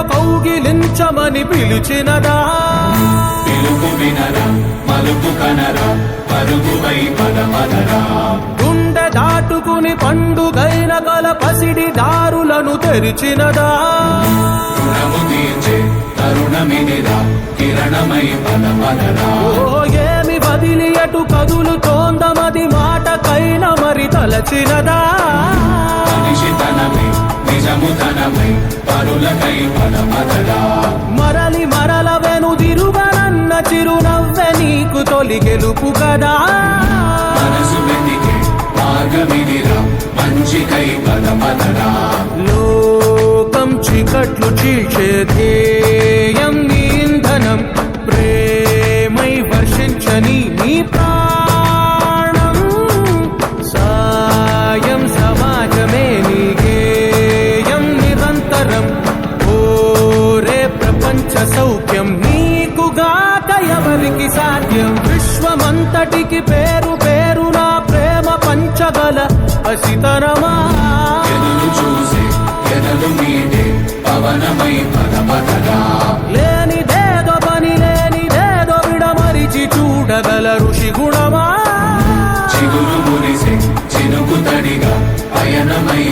జీవితమని పిలిచినదా? పిలుపు వినరా మలుపు కనరా పరుగువై పదమదరా గుండె దాటుకుని పండుగైన కల పసిడి దారులను తెరిచినదా? రుణము తీర్చే తరుణమినిరా కిరణమై ఓ ఏమి వదిలి అటు కదులు మరలి మరల వెనుదిరుగనన్న చిరునవ్వె నీకు తొలి గెలుపు కదా. లోకం చికట్లు చీల్చే ధ్యేయం నీ ఇంధనం ప్రేమై వర్షించని నీ ప్రాణం. ఎవరికి సాధ్యం. విశ్వమంతటికి పేరు పేరు నా ప్రేమ పంచగల అసితరమా చూసి ఎదలు మీదే పవనమై పదపదగా లేనిదేదో పని లేనిదేదో విడమరిచి చూడగల ఋషి గుణమా? చిగురు మురిసి చినుకు తడిగా పయనమై